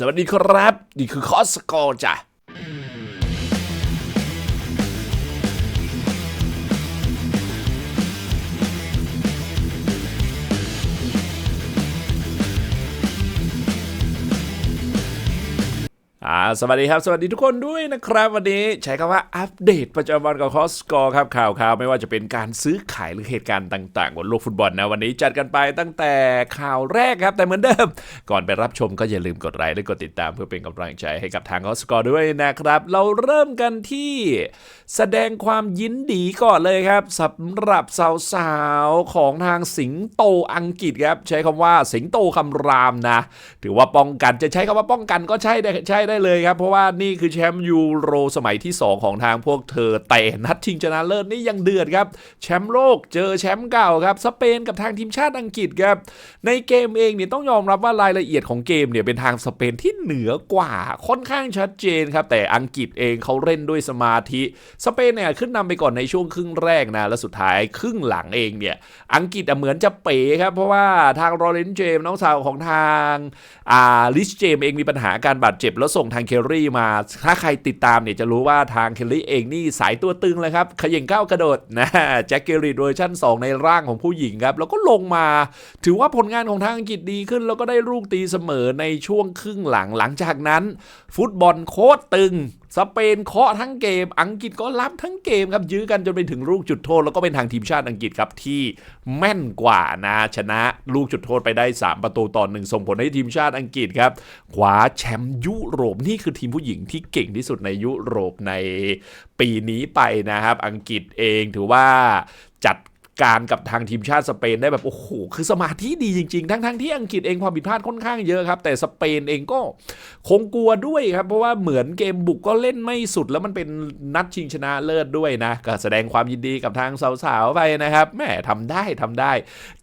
สวัสดีครับ นี่คือคอสกอจ้ะ อ่าสวัสดีครับ สวัสดีทุกคนด้วยนะครับ วันนี้ใช้คำว่าอัปเดตประจำวันกับคอสกอร์ครับข่าวข่าวไม่ว่าจะเป็นการซื้อขายหรือเหตุการณ์ต่างๆบนโลกฟุตบอลนะ วันนี้จัดกันไปตั้งแต่ข่าวแรกครับ แต่เหมือนเดิม ก่อนไปรับชมก็อย่าลืมกดไลค์และกดติดตามเพื่อเป็นกำลังใจให้กับทางคอสกอร์ด้วยนะครับ เราเริ่มกันที่แสดงความยินดีก่อนเลยครับสำหรับสาวๆของทางสิงโตอังกฤษครับใช้คำว่าสิงโตคำรามนะ ถือว่าป้องกันจะใช้คำว่าป้องกันก็ใช่ได้ใช่ได้เลยครับ เพราะว่านี่คือแชมป์ยูโรสมัยที่ 2 ของทางพวกเธอ แต่นัดชิงชนะเลิศนี่ยังเดือดครับ แชมป์โลกเจอแชมป์เก่าครับ สเปนกับทางทีมชาติอังกฤษครับ ในเกมเองเนี่ยต้องยอมรับว่ารายละเอียดของเกมเนี่ยเป็นทางสเปนที่เหนือกว่าค่อนข้างชัดเจนครับ แต่อังกฤษเองเขาเล่นด้วยสมาธิ สเปนเนี่ยขึ้นนำไปก่อนในช่วงครึ่งแรกนะ แล้วสุดท้ายครึ่งหลังเองเนี่ย อังกฤษเหมือนจะเป๋ครับ เพราะว่าทางโรเลนเจมส์น้องสาวของทางอ่าลิชเจมส์เองมีปัญหาการบาดเจ็บแล้วส่งทางเคลรี่มา ถ้าใครติดตามเนี่ยจะรู้ว่าทางเคลรี่เองนี่สายตัวตึงเลยครับขย่งก้าวกระโดดนะแจ็คเกอรีเวอร์ชัน2 ในร่างของผู้หญิงครับ แล้วก็ลงมา ถือว่าผลงานของทางอังกฤษดีขึ้น แล้วก็ได้ลูกตีเสมอในช่วงครึ่งหลังหลังจากนั้น ฟุตบอลโคตรตึงสเปนเคาะทั้งเกม อังกฤษก็รับทั้งเกมครับ ยื้อกันจนไปถึงลูกจุดโทษ แล้วก็เป็นทางทีมชาติอังกฤษครับที่แม่นกว่านะชนะลูกจุดโทษไปได้ 3 ประตูต่อหนึ่งส่งผลให้ทีมชาติอังกฤษครับคว้าแชมป์ยุโรปนี่คือทีมผู้หญิงที่เก่งที่สุดในยุโรปในปีนี้ไปนะครับ อังกฤษเองถือว่าจัด การกับทางทีมชาติสเปนได้แบบโอ้โหคือสมาธิดีจริงๆ ทั้งๆทที่อังกฤษเองความผิดพลาดค่อนข้างเยอะครับ แต่สเปนเองก็คงกลัวด้วยครับ เพราะว่าเหมือนเกมบุกก็เล่นไม่สุด แล้วมันเป็นนัดชิงชนะเลิศด้วยนะ ก็แสดงความยินดีกับทางสาวๆไปนะครับแหมทำได้ทำได้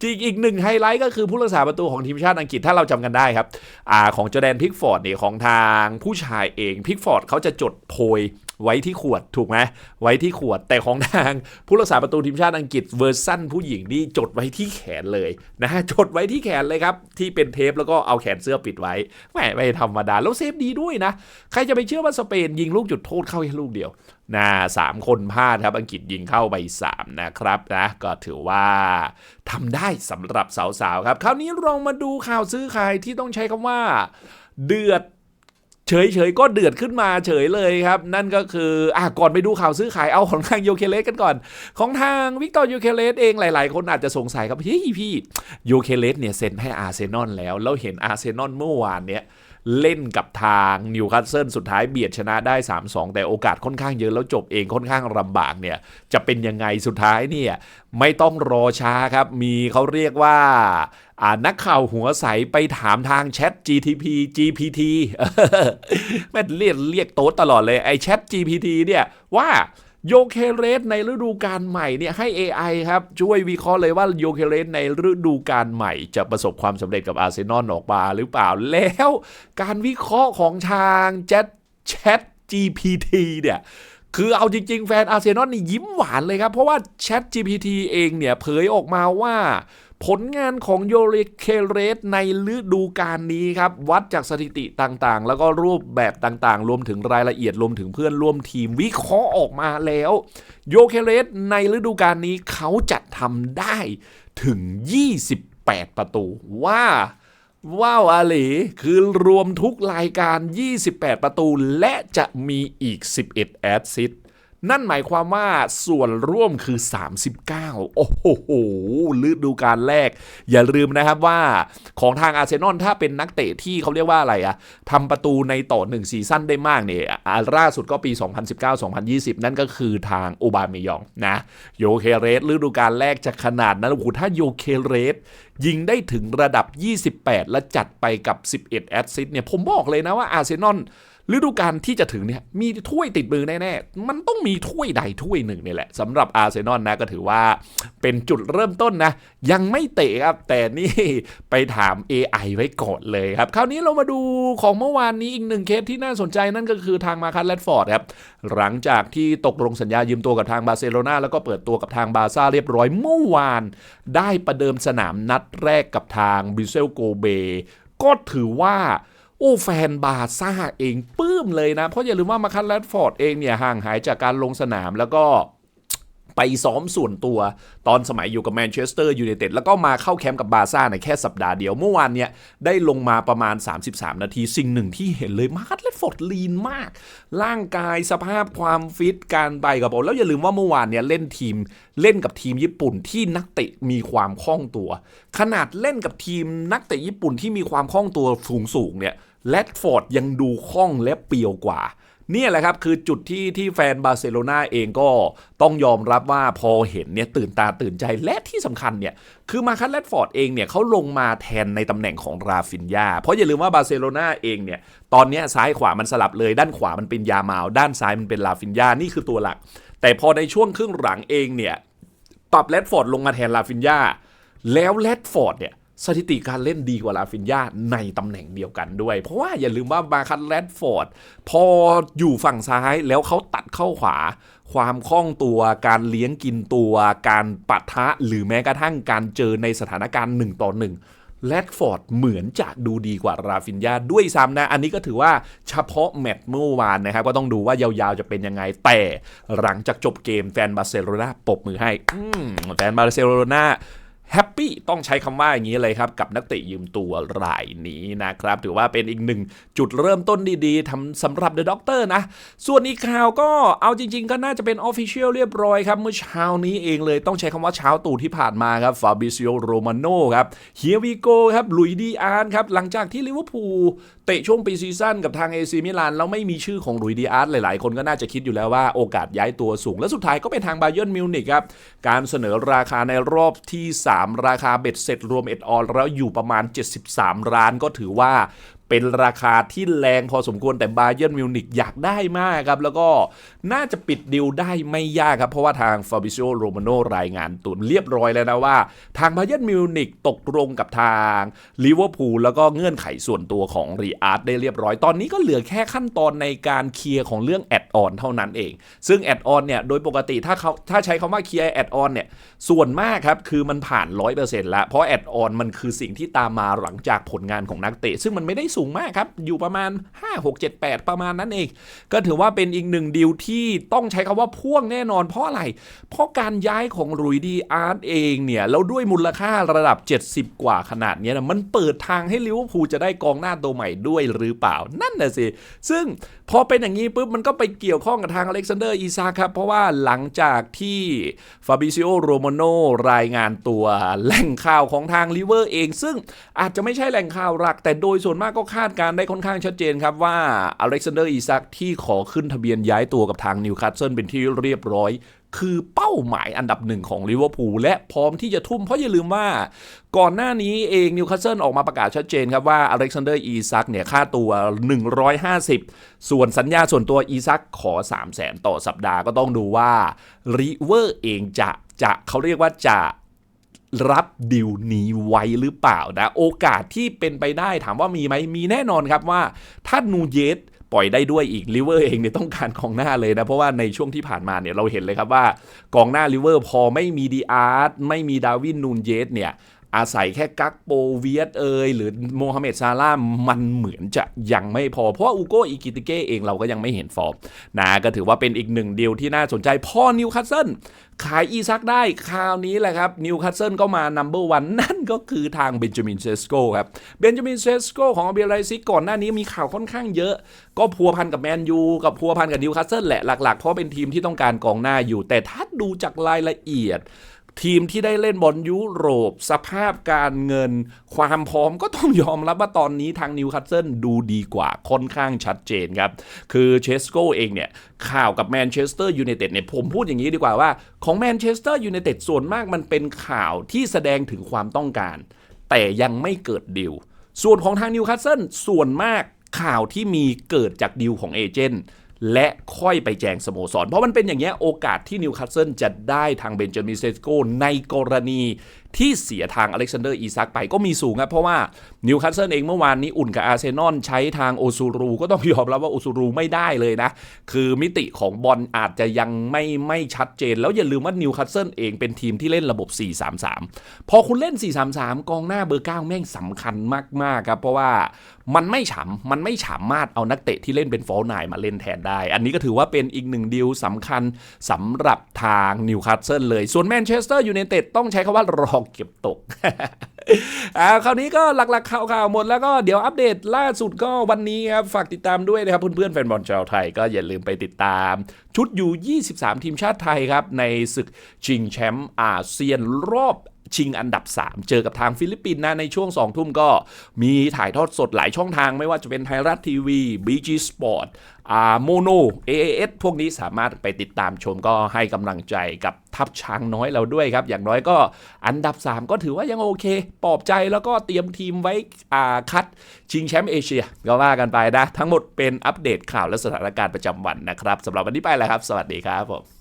จริงอีกหนึ่งไฮไลท์ก็คือผู้รักษาประตูของทีมชาติอังกฤษถ้าเราจำกันได้ครับอ่าของจอแดนพิกฟอร์ดเนี่ยของทางผู้ชายเองพิกฟอร์ดเขาจะจดโพย ไว้ที่ขวดถูกไหมไว้ที่ขวดแต่ของทางผู้รักษาประตูทีมชาติอังกฤษเวอร์ชั่นผู้หญิงนี่จดไว้ที่แขนเลยนะจดไว้ที่แขนเลยครับที่เป็นเทปแล้วก็เอาแขนเสื้อปิดไว้แหมไม่ธรรมดาแล้วเซฟดีด้วยนะ ใครจะไปเชื่อว่าสเปนยิงลูกจุดโทษเข้าแค่ลูกเดียวนะสามคนพลาดครับอังกฤษยิงเข้าไป 3 นะครับนะก็ถือว่าทำได้สำหรับสาวๆครับ คราวนี้เรามาดูข่าวซื้อขายที่ต้องใช้คำว่า เดือด เฉยๆก็เดือดขึ้นมาเฉยเลยครับ นั่นก็คืออะก่อนไปดูข่าวซื้อขายเอาของทางโยเคเลสกันก่อน ของทางวิกตอร์โยเคเลสเองหลาย ๆ คนอาจจะสงสัยครับเฮ้ยพี่โยเคเลสเนี่ยเซ็นให้อาร์เซนอลแล้ว แล้วเห็นอาร์เซนอลเมื่อวานเนี่ย เล่นกับทางนิวคาสเซิลสุดท้ายเบียดชนะได้ 3-2 แต่โอกาสค่อนข้างเยอะแล้วจบเองค่อนข้างลำบากเนี่ยจะเป็นยังไงสุดท้ายเนี่ยไม่ต้องรอช้าครับ มีเขาเรียกว่าอ่านักข่าวหัวใสไปถามทางแชท GTP GPT แม่เรียกเรียกโต๊ดตลอดเลยไอ้แชท GPT เนี่ยว่า โยเคเรสในฤดูกาลใหม่เนี่ยให้ AI ครับ ช่วยวิเคราะห์เลยว่าโยเคเรสในฤดูกาลใหม่ จะประสบความสำเร็จกับอาร์เซนอลออกมาหรือเปล่าแล้วการวิเคราะห์ของทางแชทแชท GPT เนี่ยคือเอาจริง ๆ แฟนอาร์เซนอลนี่ยิ้มหวานเลยครับ เพราะว่า Chat GPT เองเนี่ยเผยออกมาว่า ผลงานของโยเรเคเรสในฤดูกาลนี้ครับ วัดจากสถิติต่างๆ แล้วก็รูปแบบต่างๆ รวมถึงรายละเอียดรวมถึงเพื่อนร่วมทีมวิเคราะห์ออกมาแล้ว โยเคเรสในฤดูกาลนี้เขาจะทำได้ถึง 28 ประตูว่าว้าวอาลีคือรวมทุกรายการ 28 ประตู และจะมีอีก 11 แอดซิสต์ นั่นหมายความว่าส่วนร่วมคือ 39 โอ้โหฤดูกาลแรก อย่าลืมนะครับว่าของทางอาร์เซนอลถ้าเป็นนักเตะที่เขาเรียกว่าอะไรอะทำประตูในต่อหนึ่งซีซั่นได้มากเนี่ยอาล่าสุดก็ปี 2019-2020 นั่นก็คือทางโอบาเมยองนะโยเคเรสฤดูกาลแรกจะขนาดนั้นโอ้โหถ้าโยเคเรสยิงได้ถึงระดับ 28 และจัดไปกับ 11 แอสซิสต์เนี่ยผมบอกเลยนะว่าอาร์เซนอล ฤดูกาลที่จะถึงเนี่ยมีถ้วยติดมือแน่ๆ มันต้องมีถ้วยใดถ้วยหนึ่งนี่แหละสำหรับอาร์เซนอลนะก็ถือว่าเป็นจุดเริ่มต้นนะ ยังไม่เตะครับ แต่นี่ไปถาม AI ไว้ก่อนเลยครับ คราวนี้เรามาดูของเมื่อวานนี้อีกหนึ่งเคสที่น่าสนใจนั่นก็คือทางมาคัสแรดฟอร์ดครับ หลังจากที่ตกลงสัญญายืมตัวกับทางบาร์เซโลนาแล้วก็เปิดตัวกับทางบาซ่าเรียบร้อยเมื่อวาน ได้ประเดิมสนามนัดแรกกับทางบิเซลโกเบก็ถือว่า โอ้แฟนบาซ่าเองปื้มเลยนะ เพราะอย่าลืมว่ามาคันแรดฟอร์ดเองเนี่ยห่างหายจากการลงสนามแล้วก็ ไปซ้อมส่วนตัวตอนสมัยอยู่กับแมนเชสเตอร์ยูไนเต็ดแล้วก็มาเข้าแคมป์กับบาร์ซ่าในแค่สัปดาห์เดียว เมื่อวานเนี่ยได้ลงมาประมาณ 33 นาที สิ่งหนึ่งที่เห็นเลยมาร์คัตเลดฟอร์ดลีนมาก ร่างกายสภาพความฟิตการไปกับบอลแล้วอย่าลืมว่าเมื่อวานเนี่ยเล่นทีมเล่นกับทีมญี่ปุ่นที่นักเตะมีความคล่องตัว ขนาดเล่นกับทีมนักเตะญี่ปุ่นที่มีความคล่องตัวสูงสูงเนี่ยแรดฟอร์ดยังดูคล่องและเปียวกว่า นี่แหละครับคือจุดที่ที่แฟนบาร์เซโลนาเองก็ต้องยอมรับว่าพอเห็นเนี่ยตื่นตาตื่นใจและที่สำคัญเนี่ยคือมาคัสแรดฟอร์ดเองเนี่ยเขาลงมาแทนในตำแหน่งของราฟินยาเพราะอย่าลืมว่าบาร์เซโลนาเองเนี่ยตอนนี้ซ้ายขวามันสลับเลยด้านขวามันเป็นยามาวด้านซ้ายมันเป็นลาฟินยานี่คือตัวหลัก แต่พอในช่วงครึ่งหลังเองเนี่ยปรับแรดฟอร์ดลงมาแทนลาฟินยาแล้วแรดฟอร์ดเนี่ย สถิติการเล่นดีกว่าลาฟินยาในตำแหน่งเดียวกันด้วย เพราะว่าอย่าลืมว่ามาคันแรดฟอร์ด พออยู่ฝั่งซ้ายแล้วเขาตัดเข้าขวา ความคล่องตัวการเลี้ยงกินตัว การปะทะหรือแม้กระทั่งการเจอในสถานการณ์หนึ่งต่อหนึ่งแรดฟอร์ดเหมือนจะดูดีกว่าราฟินยาด้วยซ้ำนะ อันนี้ก็ถือว่าเฉพาะแมตช์เมื่อวานนะครับ ก็ต้องดูว่ายาวๆจะเป็นยังไง แต่หลังจากจบเกมแฟนบาร์เซโลนาปรบมือให้แฟนบาร์เซโลนา แฮปปี้ต้องใช้คำว่าอย่างนี้เลยครับ กับนักเตะยืมตัวรายนี้นะครับ ถือว่าเป็นอีกหนึ่งจุดเริ่มต้นดีๆทำสำหรับเดอะด็อกเตอร์นะ ส่วนอีกข่าวก็เอาจริง ๆ ก็น่าจะเป็นออฟฟิเชียลเรียบร้อยครับ เมื่อเช้านี้เองเลยต้องใช้คำว่าเช้าตู่ที่ผ่านมาครับฟาบิซิโอโรมาโนครับเฮียวิโกครับลุยดีอาร์นครับหลังจากที่ลิเวอร์พูลเตะช่วงปีซีซั่นกับทางเอซีมิลานแล้วไม่มีชื่อของลุยดีอาร์ตหลายๆ คนก็น่าจะคิดอยู่แล้วว่าโอกาสย้ายตัวสูง และสุดท้ายก็เป็นทางบาเยิร์นมิวนิกครับการเสนอราคาในรอบที่3ราคาเบ็ดเสร็จรวมเอ็ดออนแล้วอยู่ประมาณ 73 ล้านก็ถือว่า เป็นราคาที่แรงพอสมควรแต่บาเยิร์นมิวนิกอยากได้มากครับ แล้วก็น่าจะปิดดิวได้ไม่ยากครับ เพราะว่าทางฟาบิโ o โรมาโนรายงานตุนเรียบร้อยแล้วนะว่า ทางบาเยิร์นมิวนิกตกลงกับทางลิเวอร์พูลแล้วก็เงื่อนไขส่วนตัวของรีอาร์ตได้เรียบร้อยตอนนี้ก็เหลือแค่ขั้นตอนในการเคลียร์ของเรื่องแอดออนเท่านั้นเอง ซึ่งแอดออนเนี่ยโดยปกติถ้าเขาถ้าใช้คำว่าเคลียร์แอดออนเนี่ยส่วนมากครับคือมันผ่าน 100%แล้วเพราะแอดออนมันคือสิ่งที่ตามมาหลังจากผลงานของนักเตะซึ่งมันไม่ได้สูงมากครับ อยู่ประมาณ 5 6 7 8 ประมาณนั้นเอง ก็ถือว่าเป็นอีกหนึ่งดีลที่ต้องใช้คำว่าพ่วงแน่นอนเพราะอะไร เพราะการย้ายของรุยดีอาร์ตเองเนี่ย แล้วด้วยมูลค่าระดับ 70 กว่าขนาดนี้นะมันเปิดทางให้ลิเวอร์พูลจะได้กองหน้าตัวใหม่ด้วยหรือเปล่านั่นน่ะสิ ซึ่งพอเป็นอย่างนี้ปุ๊บมันก็ไปเกี่ยวข้องกับทางอเล็กซานเดอร์อีซาครับ เพราะว่าหลังจากที่ฟาบิซิโอโรมาโนรายงานตัวแหล่งข่าวของทางลิเวอร์เอง ซึ่งอาจจะไม่ใช่แหล่งข่าวหลัก แต่โดยส่วนมากก็คาดการณ์ได้ค่อนข้างชัดเจนครับว่าอเล็กซานเดอร์อีซักที่ขอขึ้นทะเบียนย้ายตัวกับทางนิวคาสเซิลเป็นที่เรียบร้อย คือเป้าหมายอันดับหนึ่งของลิเวอร์พูลและพร้อมที่จะทุ่มเพราะอย่าลืมว่าก่อนหน้านี้เองนิวคาสเซิลออกมาประกาศชัดเจนครับว่าอเล็กซานเดอร์อีซักเนี่ยค่าตัว 150 ส่วนสัญญาส่วนตัวอีซักขอ 3 0 0แสนต่อสัปดาห์ก็ต้องดูว่าริเวอร์เองจะจะเขาเรียกว่าจะ รับดิวนี้ไว้หรือเปล่านะ โอกาสที่เป็นไปได้ถามว่ามีไหมมีแน่นอนครับว่า ถ้านูเยสปล่อยได้ด้วยอีกลิเวอร์เองเนี่ยต้องการกองหน้าเลยนะ เพราะว่าในช่วงที่ผ่านมาเนี่ยเราเห็นเลยครับว่ากองหน้าลิเวอร์พอไม่มีดีอาร์ตไม่มีดาวินนูนเยสเนี่ย อาศัยแค่กักโปเวียตเอยหรือโมฮัมเหม็ดซาร่ามันเหมือนจะยังไม่พอ เพราะอูโกอิกิติเก้เองเราก็ยังไม่เห็นฟอร์มนะก็ถือว่าเป็นอีกหนึ่งเดียวที่น่าสนใจพอนิวคาสเซิลขายอีซักได้คราวนี้แหละครับนิวคาสเซิลก็มานัมเบอร์วันนั่นก็คือทางเบนจามินเซสโกครับเบนจามินเซสโกของอเบลไลซิกก่อนหน้านี้มีข่าวค่อนข้างเยอะ ก็พัวพันกับแมนยูกับพัวพันกับนิวคาสเซิลแหละหลักๆ เพราะเป็นทีมที่ต้องการกองหน้าอยู่ แต่ถ้าดูจากรายละเอียด ทีมที่ได้เล่นบอลยุโรป สภาพการเงิน ความพร้อมก็ต้องยอมรับว่าตอนนี้ทางนิวคาสเซิลดูดีกว่าค่อนข้างชัดเจนครับ คือเชสโกเองเนี่ย ข่าวกับแมนเชสเตอร์ยูไนเต็ดเนี่ยผมพูดอย่างนี้ดีกว่าว่า ของแมนเชสเตอร์ยูไนเต็ดส่วนมากมันเป็นข่าวที่แสดงถึงความต้องการ แต่ยังไม่เกิดดิวส่วนของทางนิวคาสเซิลส่วนมากข่าวที่มีเกิดจากดิวของเอเจนต์ และค่อยไปแจงสโมสร เพราะมันเป็นอย่างเงี้ยโอกาสที่นิวคาสเซิลจะได้ทางเบนจามินเซสโกในกรณี ที่เสียทางอเล็กซานเดอร์อีซักไปก็มีสูงครับ เพราะว่านิวคาสเซิลเองเมื่อวานนี้อุ่นกับอาร์เซนอลใช้ทางโอซูรู ก็ต้องยอมรับว่าโอซูรูไม่ได้เลยนะ คือมิติของบอลอาจจะยังไม่ไม่ชัดเจน แล้วอย่าลืมว่านิวคาสเซิลเองเป็นทีมที่เล่นระบบ 4-3-3 พอคุณเล่น 4-3-3 กองหน้าเบอร์ 9 แม่งสำคัญมากๆครับ เพราะว่ามันไม่ฉ่ำมันไม่ฉามารถเอานักเตะที่เล่นเป็นฟอลไนมาเล่นแทนได้ อันนี้ก็ถือว่าเป็นอีกหนึ่งดีลสำคัญสำหรับทางนิวคาสเซิลเลย ส่วนแมนเชสเตอร์ยูไนเต็ดต้องใช้คำว่ารอเก็บตกอ่าคราวนี้ก็หลักๆข่าวๆหมดแล้วก็เดี๋ยวอัปเดตล่าสุดก็วันนี้ครับ ฝากติดตามด้วยนะครับเพื่อนๆแฟนบอลชาวไทยก็อย่าลืมไปติดตาม ชุดอยู่ 23 ทีมชาติไทยครับ ในศึกชิงแชมป์อาเซียนรอบ ชิงอันดับ 3 เจอกับทางฟิลิปปินส์นะในช่วง 2 ทุ่มก็มีถ่ายทอดสดหลายช่องทางไม่ว่าจะเป็นไทยรัฐทีวี BG Sport อ่าโมโน AAS พวกนี้สามารถไปติดตามชมก็ให้กำลังใจกับทัพช้างน้อยเราด้วยครับ อย่างน้อยก็อันดับ 3 ก็ถือว่ายังโอเค ปลอบใจแล้วก็เตรียมทีมไว้อ่าคัด ชิงแชมป์เอเชีย ก็ว่ากันไปนะ ทั้งหมดเป็นอัปเดตข่าวและสถานการณ์ประจำวันนะครับสำหรับวันนี้ไปแล้วครับ สวัสดีครับผม